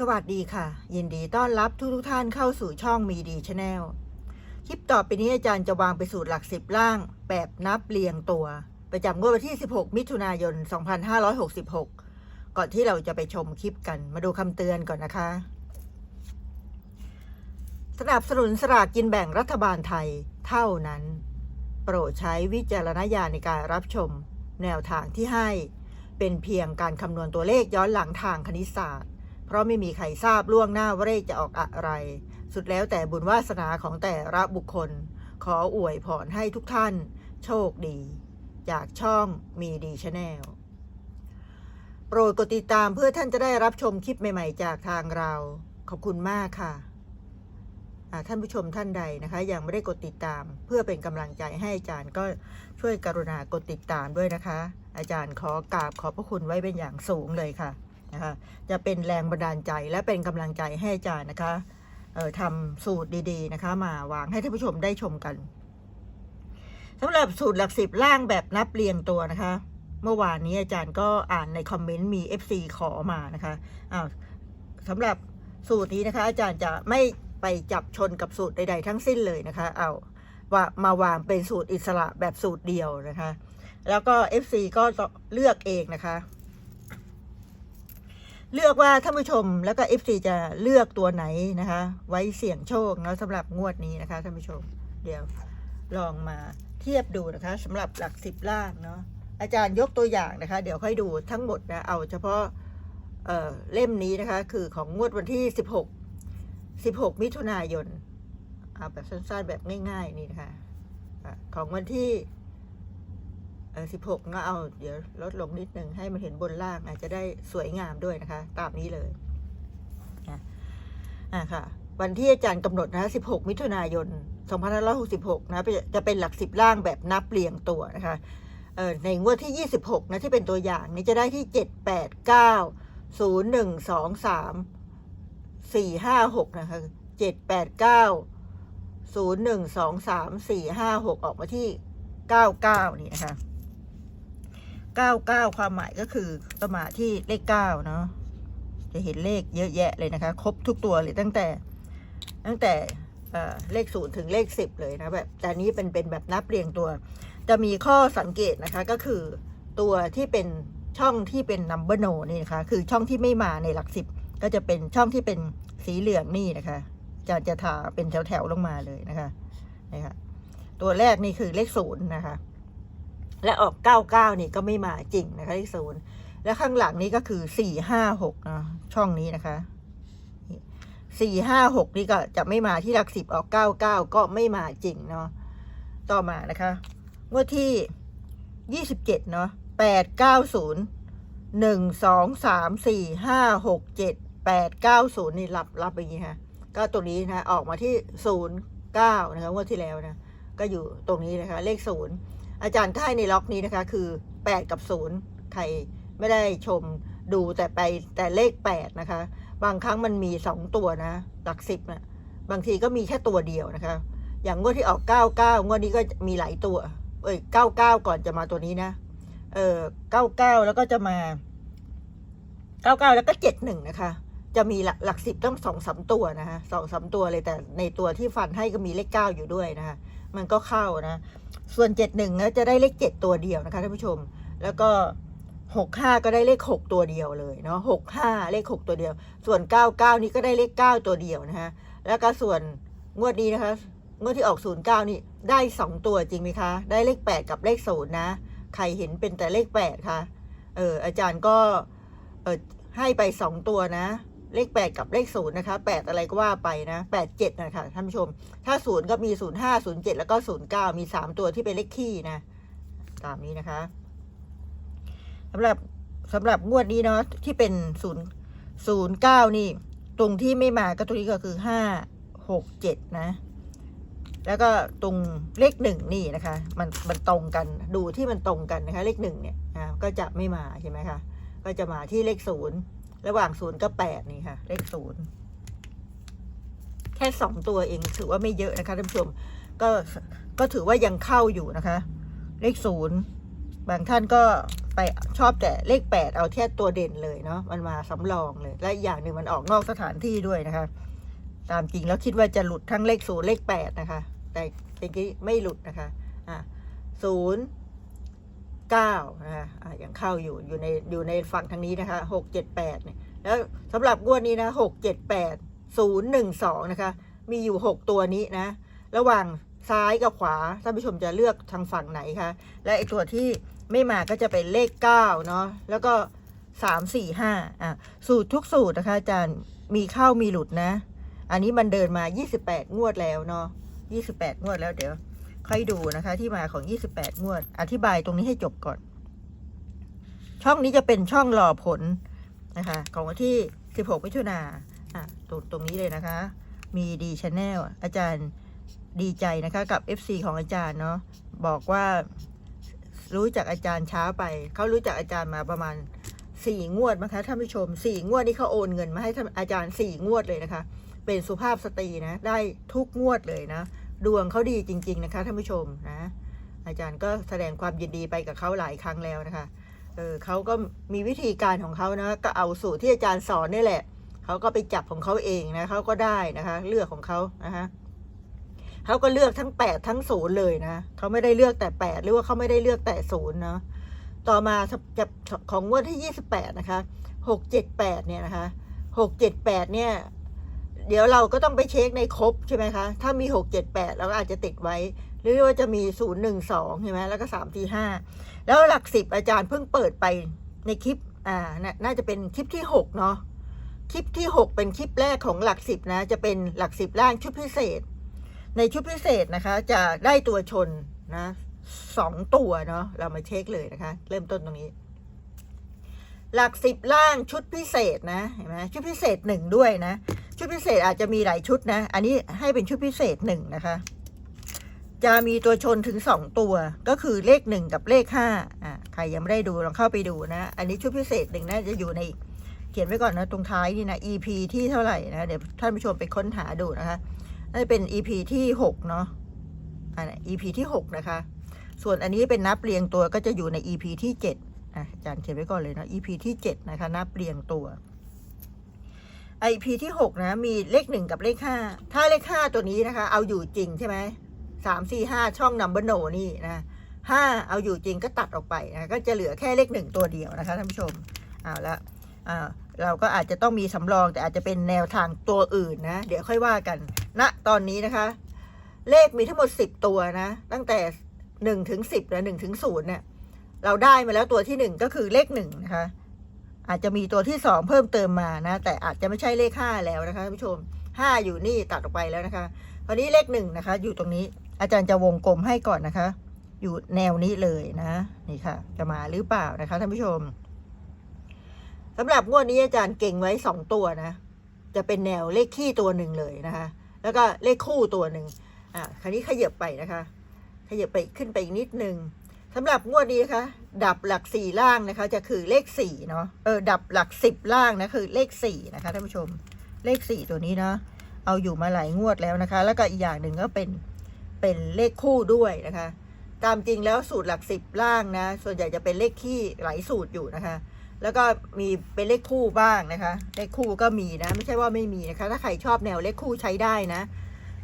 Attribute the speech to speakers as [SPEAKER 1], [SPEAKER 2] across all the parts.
[SPEAKER 1] สวัสดีค่ะ ยินดีต้อนรับทุกทุกท่านเข้าสู่ช่องมีดีชาแนลคลิปต่อไปนี้อาจารย์จะวางไปสูตรหลักสิบล่าง แบบนับเรียงตัว ประจำงวดวันที่ 16 มิถุนายน 2566 ก่อนที่เราจะไปชมคลิปกันมาดูคำเตือนก่อนนะคะ สนับสนุนสลากกินแบ่งรัฐบาลไทยเท่านั้น โปรดใช้วิจารณญาณในการรับชม แนวทางที่ให้ เป็นเพียงการคำนวณตัวเลขย้อนหลังทางคณิตศาสตร์ เพราะไม่มีใครทราบล่วงหน้าว่าเลขจะออกอะไร สุดแล้วแต่บุญวาสนาของแต่ละบุคคล ขออวยพรให้ทุกท่าน โชคดี จากช่องมีดีชาแนลโปรดกดติดตามเพื่อท่านจะได้รับชมคลิปใหม่ ๆ จากทางเรา ขอบคุณมากค่ะท่านผู้ชมท่านใดนะคะ ยังไม่ได้กดติดตาม เพื่อเป็นกำลังใจให้อาจารย์ก็ช่วยกรุณากดติดตามด้วยนะคะ อาจารย์ขอกราบขอบพระคุณไว้เป็นอย่างสูงเลยค่ะ นะคะจะเป็นแรงบันดาลใจและเป็นกำลังใจให้อาจารย์นะคะเอ่อทำสูตรดีๆนะคะมาวางให้ท่านผู้ชมได้ชมกันสำหรับสูตรหลักสิบล่างแบบนับเรียงตัวนะคะ เมื่อวานนี้อาจารย์ก็อ่านในคอมเมนต์มี FC ขอมานะคะอ้าวสำหรับสูตรนี้นะคะ อาจารย์จะไม่ไปจับชนกับสูตรใด ๆ ทั้งสิ้นเลยนะคะเอาว่ามาวางเป็นสูตรอิสระแบบสูตรเดียวนะคะ แล้วก็ FC ก็เลือกเองนะคะ เลือกว่าท่านผู้ชมแล้วก็ FC จะเลือกตัวไหนนะคะ ไว้เสี่ยงโชคเนาะสำหรับงวดนี้นะคะท่านผู้ชมเดี๋ยวลองมาเทียบดูนะคะสำหรับหลักสิบล่างเนาะอาจารย์ยกตัวอย่างนะคะ เดี๋ยวค่อยดูทั้งหมดนะเอาเฉพาะเอ่อเล่มนี้นะคะ คือของงวดวันที่ 16 16 มิถุนายนเอาแบบสั้นๆแบบง่าย ๆ นี่นะคะอะของวันที่ สิบหกก็เอาเดี๋ยวลดลงนิดนึงให้มันเห็นบนล่างอาจจะได้สวยงามด้วยนะคะ ตามนี้เลยนะอ่าค่ะ วันที่อาจารย์กำหนดนะสิบหกมิถุนายนสองพันห้าร้อยหกสิบหกนะจะเป็นหลักสิบล่างแบบนับเรียงตัวนะคะเออในงวดที่ยี่สิบหกนะที่เป็นตัวอย่างนี้จะได้ที่เจ็ดแปดเก้าศูนย์หนึ่งสองสามสี่ห้าหกนะคะเจ็ดแปดเก้าศูนย์หนึ่งสองสามสี่ห้าหกออกมาที่เก้าเก้านี่นะคะ เก้าเก้าความหมายก็คือตมาที่เลขเก้าเนาะจะเห็นเลขเยอะแยะเลยนะคะ ครบทุกตัวเลยตั้งแต่ ตั้งแต่เลขศูนย์ถึงเลขสิบเลยนะแบบแต่นี้เป็นเป็นแบบนับเรียงตัว จะมีข้อสังเกตนะคะก็คือตัวที่เป็นช่องที่เป็น number no นี่นะคะ คือช่องที่ไม่มาในหลักสิบก็จะเป็นช่องที่เป็นสีเหลืองนี่นะคะ จะจะทาเป็นแถวๆลงมาเลยนะคะนะคะตัวแรกนี่คือเลขศูนย์นะคะ และออก 99 นี่ก็ไม่มาจริงนะคะเลขศูนย์และข้างหลังนี้ก็คือ 456นะช่องนี้นะคะ 456 นี่ก็จะไม่มาที่หลักสิบออก 99 ก็ไม่มาจริงเนาะต่อมานะคะงวดที่ 27 เนาะ890 1 2 3 4 5 6 7 8 9 0 นี่รับรับอย่างนี้ค่ะก็ตัวนี้นะออกมาที่ 09 นะคะงวดที่แล้วนะก็อยู่ตรงนี้นะคะ เลขศูนย์ อาจารย์ก็ให้ในล็อกนี้นะคะ คือ 8 กับ 0 ใครไม่ได้ชมดูแต่ไปแต่เลข 8 นะคะ บางครั้งมันมี 2 ตัวนะ หลักสิบนะบางทีก็มีแค่ตัวเดียวนะคะ อย่างงวดที่ออก 99 งวดนี้ก็มีหลายตัว เอ้ย 99 ก่อนจะมาตัวนี้นะ เออ99 แล้วก็จะมา 99 แล้วก็ 71 นะคะ จะมีหลักหลักสิบต้องสองสามตัวนะคะสองสามตัวเลยแต่ในตัวที่ฟันให้ก็มีเลขเก้าอยู่ด้วยนะคะ มันก็เข้านะ ส่วนเจ็ดหนึ่งจะได้เลขเจ็ดตัวเดียวนะคะท่านผู้ชม แล้วก็หกห้าก็ได้เลขหกตัวเดียวเลยเนาะหกห้าเลขหกตัวเดียว ส่วนเก้าเก้านี้ก็ได้เลขเก้าตัวเดียวนะคะแล้วก็ส่วนงวดนี้นะคะงวดที่ออกศูนย์เก้านี่ได้สองตัวจริงไหมคะ ได้เลขแปดกับเลขศูนย์นะ ใครเห็นเป็นแต่เลขแปดคะเอออาจารย์ก็เออให้ไปสองตัวนะ เลขแปดกับเลขศูนย์นะคะแปดอะไรก็ว่าไปนะแปดเจ็ดนะคะท่านผู้ชม ถ้าศูนย์ก็มีศูนย์ห้าศูนย์เจ็ดแล้วก็ศูนย์เก้ามีสามตัวที่เป็นเลขคี่นะ ตามนี้นะคะสำหรับสำหรับงวดนี้เนาะที่เป็นศูนย์ศูนย์เก้านี่ ตรงที่ไม่มาก็ตรงนี้ก็คือห้าหกเจ็ดนะ แล้วก็ตรงเลขหนึ่งนี่นะคะ มันมันตรงกันดูที่มันตรงกันนะคะ เลขหนึ่งเนี่ยก็จะไม่มาใช่ไหมคะก็จะมาที่เลขศูนย์ ระหว่างศูนย์กับแปดนี่ค่ะ เลขศูนย์แค่สองตัวเองถือว่าไม่เยอะนะคะท่านผู้ชม ก็ก็ถือว่ายังเข้าอยู่นะคะ เลขศูนย์บางท่านก็ไปชอบแต่เลขแปดเอาแค่ตัวเด่นเลยเนาะมันมาสำรองเลย และอย่างหนึ่งมันออกนอกสถานที่ด้วยนะคะ ตามจริงแล้วคิดว่าจะหลุดทั้งเลขศูนย์เลขแปดนะคะ แต่เมื่อกี้ไม่หลุดนะคะอะศูนย์ เก้านะคะอะยังเข้าอยู่อยู่ในอยู่ในฝั่งทางนี้นะคะหกเจ็ดแปดเนี่ยแล้วสำหรับงวดนี้นะหกเจ็ดแปดศูนย์หนึ่งสองนะคะ มีอยู่หกตัวนี้นะ ระหว่างซ้ายกับขวาท่านผู้ชมจะเลือกทางฝั่งไหนคะ และไอตัวที่ไม่มาก็จะเป็นเลขเก้าเนาะแล้วก็สามสี่ห้าอะสูตรทุกสูตรนะคะอาจารย์มีเข้ามีหลุดนะ อันนี้มันเดินมา 28 งวดแล้วเนาะ28 งวดแล้วเดี๋ยว ค่อยดูนะคะ ที่มาของ 28 งวด อธิบายตรงนี้ให้จบก่อน ช่องนี้จะเป็นช่องรอผลนะคะ ของวันที่ 16มิถุนาอะตรงตรงนี้เลยนะคะ มีดีชาแนลอาจารย์ดีใจนะคะ กับ FC ของอาจารย์เนาะบอกว่ารู้จักอาจารย์ช้าไป เขารู้จักอาจารย์มาประมาณสี่งวดนะคะท่านผู้ชมสี่งวดนี้เขาโอนเงินมาให้อาจารย์สี่งวดเลยนะคะ เป็นสุภาพสตรีนะ ได้ทุกงวดเลยนะ ดวงเขาดีจริง ๆ นะคะท่านผู้ชมนะ อาจารย์ก็แสดงความยินดีไปกับเขาหลายครั้งแล้วนะคะเออเขาก็มีวิธีการของเขานะก็เอาสูตรที่อาจารย์สอนนี่แหละเขาก็ไปจับของเขาเองนะเขาก็ได้นะคะ เลือกของเขานะคะเขาก็เลือกทั้งแปดทั้งศูนย์เลยนะเขาไม่ได้เลือกแต่แปดหรือว่าเขาไม่ได้เลือกแต่ศูนย์เนาะต่อมาจะของงวดที่ยี่สิบแปดนะคะหกเจ็ดแปดเนี่ยนะคะหกเจ็ดแปดเนี่ย เดี๋ยวเราก็ต้องไปเช็คในครบใช่ไหมคะ ถ้ามีหกเจ็ดแปดเราก็อาจจะติดไว้ หรือว่าจะมีศูนย์หนึ่งสองใช่ไหมแล้วก็สามสี่ห้าแล้วหลักสิบอาจารย์เพิ่งเปิดไปในคลิปอ่าน่าน่าจะเป็นคลิปที่หกเนาะคลิปที่หกเป็นคลิปแรกของหลักสิบนะ จะเป็นหลักสิบล่างชุดพิเศษ ในชุดพิเศษนะคะ จะได้ตัวชนนะสองตัวเนาะเรามาเช็คเลยนะคะ เริ่มต้นตรงนี้ หลักสิบล่างชุดพิเศษนะเห็นไหมชุดพิเศษหนึ่งด้วยนะ ชุดพิเศษอาจจะมีหลายชุดนะ อันนี้ให้เป็นชุดพิเศษหนึ่งนะคะ จะมีตัวชนถึงสองตัว ก็คือเลขหนึ่งกับเลขห้าอ่าใครยังไม่ได้ดูลองเข้าไปดูนะ อันนี้ชุดพิเศษหนึ่งน่าจะอยู่ในเขียนไว้ก่อนนะตรงท้ายนี่นะ EP ที่เท่าไหร่นะเดี๋ยวท่านผู้ชมไปค้นหาดูนะคะน่าจะเป็น EP ที่หกเนาะอัน EP ที่หกนะคะ ส่วนอันนี้เป็นนับเรียงตัวก็จะอยู่ใน EP ที่เจ็ดอะอาจารย์เขียนไว้ก่อนเลยนะ EP ที่เจ็ดนะคะ นับเรียงตัว IP ที่หกนะ มีเลขหนึ่งกับเลขห้าถ้าเลขห้าตัวนี้นะคะ เอาอยู่จริงใช่ไหมสามสี่ห้าช่องนัมเบอร์โนนี่นะห้าเอาอยู่จริงก็ตัดออกไปนะก็จะเหลือแค่เลขหนึ่งตัวเดียวนะคะท่านผู้ชมเอาละอ่าเราก็อาจจะต้องมีสำรองแต่อาจจะเป็นแนวทางตัวอื่นนะ เดี๋ยวค่อยว่ากันณนะตอนนี้นะคะ เลขมีทั้งหมดสิบตัวนะ ตั้งแต่หนึ่งถึงสิบและหนึ่งถึงศูนย์เนี่ยเราได้มาแล้วตัวที่หนึ่งก็คือเลขหนึ่งนะคะ อาจจะมีตัวที่สองเพิ่มเติมมานะ แต่อาจจะไม่ใช่เลขห้าแล้วนะคะท่านผู้ชมห้าอยู่นี่ตัดออกไปแล้วนะคะคราวนี้เลขหนึ่งนะคะ อยู่ตรงนี้อาจารย์จะวงกลมให้ก่อนนะคะ อยู่แนวนี้เลยนะ นี่ค่ะ จะมาหรือเปล่านะคะท่านผู้ชมสำหรับงวดนี้อาจารย์เก่งไว้สองตัวนะ จะเป็นแนวเลขขี้ตัวหนึ่งเลยนะคะ แล้วก็เลขคู่ตัวหนึ่งอะคราวนี้ขยับไปนะคะ ขยับไปขึ้นไปอีกนิดนึง สำหรับงวดนี้คะดับหลักสี่ล่างนะคะ จะคือเลขสี่เนาะเออดับหลักสิบล่างนะคือเลขสี่นะคะท่านผู้ชมเลขสี่ตัวนี้เนาะเอาอยู่มาหลายงวดแล้วนะคะ แล้วก็อีกอย่างหนึ่งก็เป็นเป็นเลขคู่ด้วยนะคะ ตามจริงแล้วสูตรหลักสิบล่างนะ ส่วนใหญ่จะเป็นเลขขี้หลายสูตรอยู่นะคะ แล้วก็มีเป็นเลขคู่บ้างนะคะ เลขคู่ก็มีนะ ไม่ใช่ว่าไม่มีนะคะ ถ้าใครชอบแนวเลขคู่ใช้ได้นะ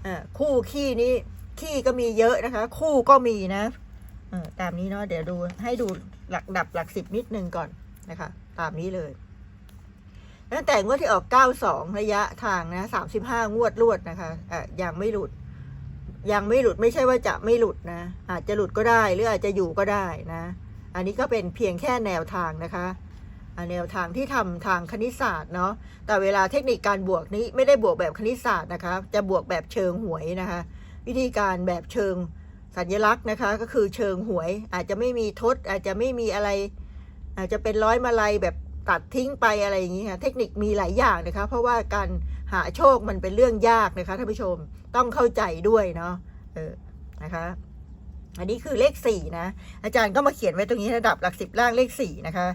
[SPEAKER 1] อ่าคู่ขี้นี้ขี้ก็มีเยอะนะคะ คู่ก็มีนะ ตามนี้เนาะเดี๋ยวดูให้ดูหลักดับหลักสิบนิดนึงก่อนนะคะ ตามนี้เลยตั้งแต่งวดที่ออก 92 ระยะทางนะ35 งวดรวดนะคะอะยังไม่หลุด ยังไม่หลุดไม่ใช่ว่าจะไม่หลุดนะ อาจจะหลุดก็ได้หรืออาจจะอยู่ก็ได้นะ อันนี้ก็เป็นเพียงแค่แนวทางนะคะอะแนวทางที่ทำทางคณิตศาสตร์เนาะ แต่เวลาเทคนิคการบวกนี้ไม่ได้บวกแบบคณิตศาสตร์นะคะ จะบวกแบบเชิงหวยนะคะ วิธีการแบบเชิง สัญลักษณ์นะคะก็คือเชิงหวย อาจจะไม่มีทศอาจจะไม่มีอะไร อาจจะเป็นร้อยมาลัยแบบตัดทิ้งไปอะไรอย่างนี้ค่ะเทคนิคมีหลายอย่างนะคะ เพราะว่าการหาโชคมันเป็นเรื่องยากนะคะท่านผู้ชมต้องเข้าใจด้วยเนาะเออนะคะอันนี้คือเลขสี่นะ อาจารย์ก็มาเขียนไว้ตรงนี้ระดับหลักสิบล่างเลขสี่นะคะ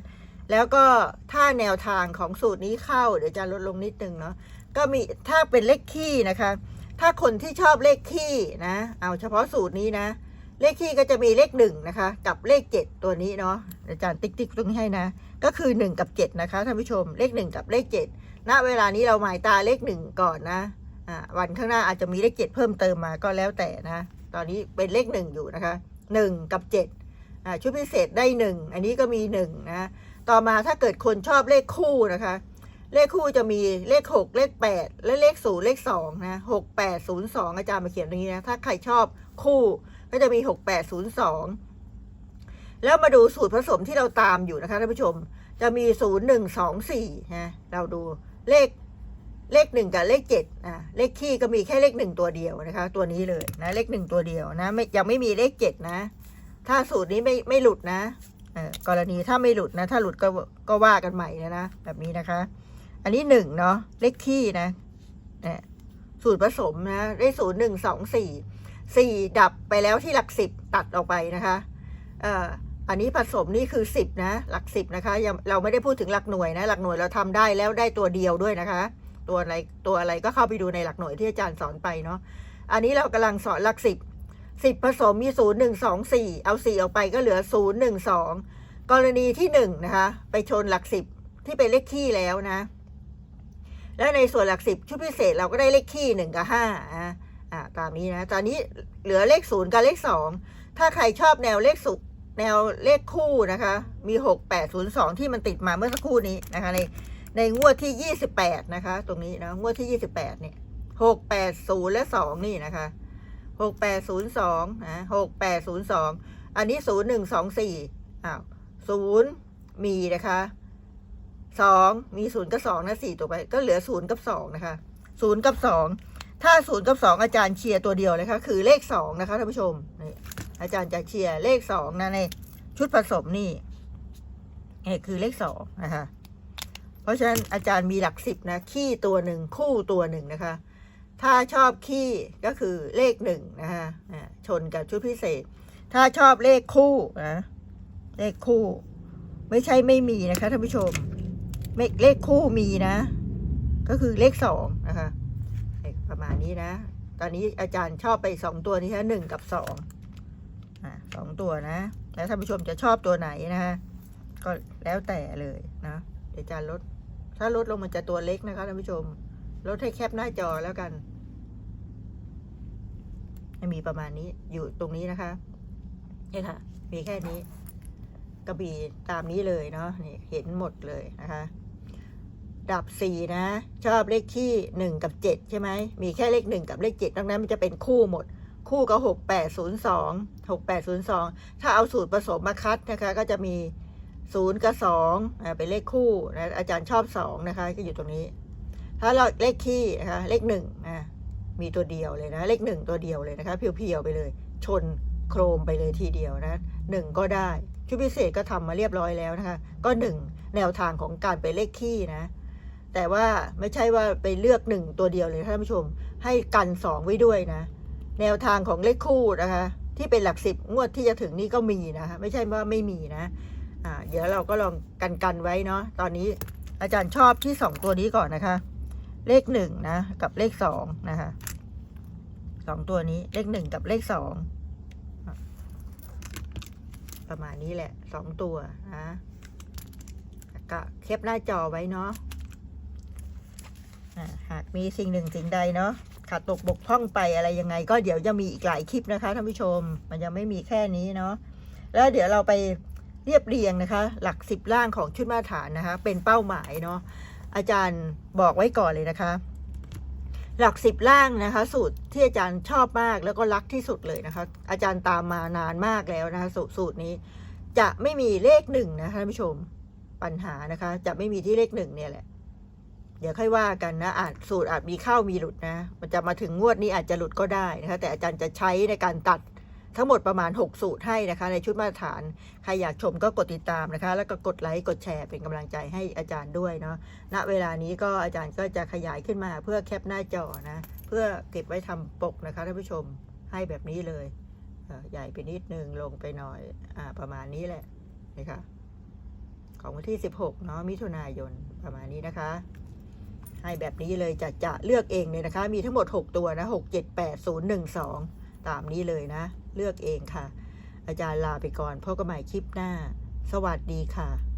[SPEAKER 1] แล้วก็ถ้าแนวทางของสูตรนี้เข้าเดี๋ยวอาจะลดลงนิดนึงเนาะก็มีถ้าเป็นเลขขี้นะคะ ถ้าคนที่ชอบเลขขี้นะ เอาเฉพาะสูตรนี้นะ เลขคี่ก็จะมีเลขหนึ่งนะคะ กับเลขเจ็ดตัวนี้เนาะอาจารย์ติ๊กติ๊กตรงนี้ให้นะ ก็คือหนึ่งกับเจ็ดนะคะท่านผู้ชมเลขหนึ่งกับเลขเจ็ดณเวลานี้เราหมายตาเลขหนึ่งก่อนนะอ่าวันข้างหน้าอาจจะมีเลขเจ็ดเพิ่มเติมมาก็แล้วแต่นะ ตอนนี้เป็นเลขหนึ่งอยู่นะคะหนึ่งกับเจ็ดอ่าชุดพิเศษได้หนึ่งอันนี้ก็มีหนึ่งนะ ต่อมาถ้าเกิดคนชอบเลขคู่นะคะ เลขคู่จะมีเลขหกเลขแปดและเลขศูนย์เลขสองนะหกแปดศูนย์สองอาจารย์มาเขียนตรงนี้นะ ถ้าใครชอบคู่ก็จะมีหกแปดศูนย์สองแล้วมาดูสูตรผสมที่เราตามอยู่นะคะท่านผู้ชม จะมีศูนย์หนึ่งสองสี่นะเราดูเลขเลขหนึ่งกับเลขเจ็ดอะเลขคี่ก็มีแค่เลขหนึ่งตัวเดียวนะคะ ตัวนี้เลยนะเลขหนึ่งตัวเดียวนะไม่ยังไม่มีเลขเจ็ดนะ ถ้าสูตรนี้ไม่ไม่หลุดนะกรณีถ้าไม่หลุดนะ ถ้าหลุดก็ก็ว่ากันใหม่นะนะแบบนี้นะคะ อันนี้หนึ่งเนาะเลขที่นะเนี่ยสูตรผสมนะได้ศูนย์หนึ่งสองสี่สี่ดับไปแล้วที่หลักสิบตัดออกไปนะคะเอ่ออันนี้ผสมนี่คือสิบนะ หลักสิบนะคะยังเราไม่ได้พูดถึงหลักหน่วยนะ หลักหน่วยเราทำได้แล้วได้ตัวเดียวด้วยนะคะ ตัวอะไรตัวอะไรก็เข้าไปดูในหลักหน่วยที่อาจารย์สอนไปเนาะอันนี้เรากำลังสอนหลักสิบสิบผสมมีศูนย์หนึ่งสองสี่เอาสี่ออกไปก็เหลือศูนย์หนึ่งสองกรณีที่หนึ่งนะคะ ไปชนหลักสิบที่เป็นเลขคี่แล้วนะ แล้วในส่วนหลักสิบชุดพิเศษเราก็ได้เลขคี่หนึ่งกับห้าอ่าอ่าตามนี้นะ ตอนนี้เหลือเลขศูนย์กับเลขสองถ้าใครชอบแนวเลขสุแนวเลขคู่นะคะ มีหกแปดศูนย์สองที่มันติดมาเมื่อสักครู่นี้นะคะ ในในงวดที่ยี่สิบแปดนะคะ ตรงนี้นะงวดที่ยี่สิบแปดเนี่ยหกแปดศูนย์และสองนี่นะคะหกแปดศูนย์สองนะหกแปดศูนย์สองอันนี้ศูนย์หนึ่งสองสี่อ้าวศูนย์มีนะคะ สองมีศูนย์กับสองนะสี่ตัวไป ก็เหลือศูนย์กับสองนะคะศูนย์กับสองถ้าศูนย์กับสองอาจารย์เชียร์ตัวเดียวเลยค่ะคือเลขสองนะคะท่านผู้ชมนี่อาจารย์จะเชียร์เลขสองนะในชุดผสมนี่นี่คือเลขสองนะคะเพราะฉะนั้นอาจารย์มีหลักสิบนะขี้ตัวหนึ่งคู่ตัวหนึ่งนะคะ ถ้าชอบขี้ก็คือเลขหนึ่งนะคะอ่ชนกับชุดพิเศษ ถ้าชอบเลขคู่นะเลขคู่ ไม่ใช่ไม่มีนะคะท่านผู้ชม เลขคู่มีนะ ก็คือเลขสองนะคะประมาณนี้นะ ตอนนี้อาจารย์ชอบไปสองตัวนี้ฮะหนึ่งกับสองอ่าสองตัวนะ แล้วท่านผู้ชมจะชอบตัวไหนนะคะก็แล้วแต่เลยนะ เดี๋ยวอาจารย์ลด ถ้าลดลงมันจะตัวเล็กนะคะท่านผู้ชม ลดให้แคปหน้าจอแล้วกันมีประมาณนี้อยู่ตรงนี้นะคะนี่ค่ะ มีแค่นี้กระบี่ตามนี้เลยเนาะนี่เห็นหมดเลยนะคะ ดับสี่นะ ชอบเลขที่หนึ่งกับเจ็ดใช่ไหม มีแค่เลขหนึ่งกับเลขเจ็ดดังนั้นมันจะเป็นคู่หมด คู่กับหกแปดศูนย์สองหกแปดศูนย์สองถ้าเอาสูตรผสมมาคัดนะคะ ก็จะมีศูนย์กับสองอ่าเป็นเลขคู่นะอาจารย์ชอบสองนะคะก็อยู่ตรงนี้ ถ้าเราเลขคี่นะคะเลขหนึ่งอ่ามีตัวเดียวเลยนะ เลขหนึ่งตัวเดียวเลยนะคะ เพียวๆไปเลย ชนโครมไปเลยทีเดียวนะหนึ่งก็ได้ชุดพิเศษก็ทำมาเรียบร้อยแล้วนะคะ ก็หนึ่งแนวทางของการไปเลขคี่นะ แต่ว่าไม่ใช่ว่าไปเลือกหนึ่งตัวเดียวเลยท่านผู้ชม ให้กันสองไว้ด้วยนะ แนวทางของเลขคู่นะคะ ที่เป็นหลักสิบงวดที่จะถึงนี่ก็มีนะคะ ไม่ใช่ว่าไม่มีนะอ่าเดี๋ยวเราก็ลองกันกันไว้เนาะตอนนี้อาจารย์ชอบที่สองตัวนี้ก่อนนะคะ เลขหนึ่งนะ กับเลขสองนะคะสองตัวนี้เลขหนึ่งกับเลขสองประมาณนี้แหละสองตัวนะก็เก็บหน้าจอไว้เนาะ หากมีสิ่งหนึ่งสิ่งใดเนาะขาดตกบกพร่องไปอะไรยังไง ก็เดี๋ยวจะมีอีกหลายคลิปนะคะท่านผู้ชม มันยังไม่มีแค่นี้เนาะแล้วเดี๋ยวเราไปเรียบเรียงนะคะ หลักสิบล่างของชุดมาตรฐานนะคะ เป็นเป้าหมายเนาะอาจารย์บอกไว้ก่อนเลยนะคะ หลักสิบล่างนะคะ สูตรที่อาจารย์ชอบมากแล้วก็รักที่สุดเลยนะคะ อาจารย์ตามมานานมากแล้วนะคะสูตรสูตรนี้ จะไม่มีเลขหนึ่งนะคะท่านผู้ชมปัญหานะคะ จะไม่มีที่เลขหนึ่งเนี่ยแหละ เดี๋ยวค่อยว่ากันนะอาจสูตรอาจมีเข้ามีหลุดนะ มันจะมาถึงงวดนี้อาจจะหลุดก็ได้นะคะแต่อาจารย์จะใช้ในการตัดทั้งหมดประมาณ 6 สูตรให้นะคะ ในชุดมาตรฐาน ใครอยากชมก็กดติดตามนะคะ แล้วก็กดไลค์กดแชร์เป็นกำลังใจให้อาจารย์ด้วยเนาะณเวลานี้ก็อาจารย์ก็จะขยายขึ้นมาเพื่อแคปหน้าจอนะ เพื่อเก็บไว้ทำปกนะคะท่านผู้ชมให้แบบนี้เลยใหญ่ไปนิดนึงลงไปหน่อยอประมาณนี้แหละนะคะของวันที่ 16เนาะมิถุนายนประมาณนี้นะคะ ให้แบบนี้เลยจะจะเลือกเองเลยนะคะ มีทั้งหมด 6 ตัวนะหกเจ็ดแปดศูนย์หนึ่งสองตามนี้เลยนะ เลือกเองค่ะ อาจารย์ลาไปก่อนพบกันใหม่คลิปหน้า สวัสดีค่ะ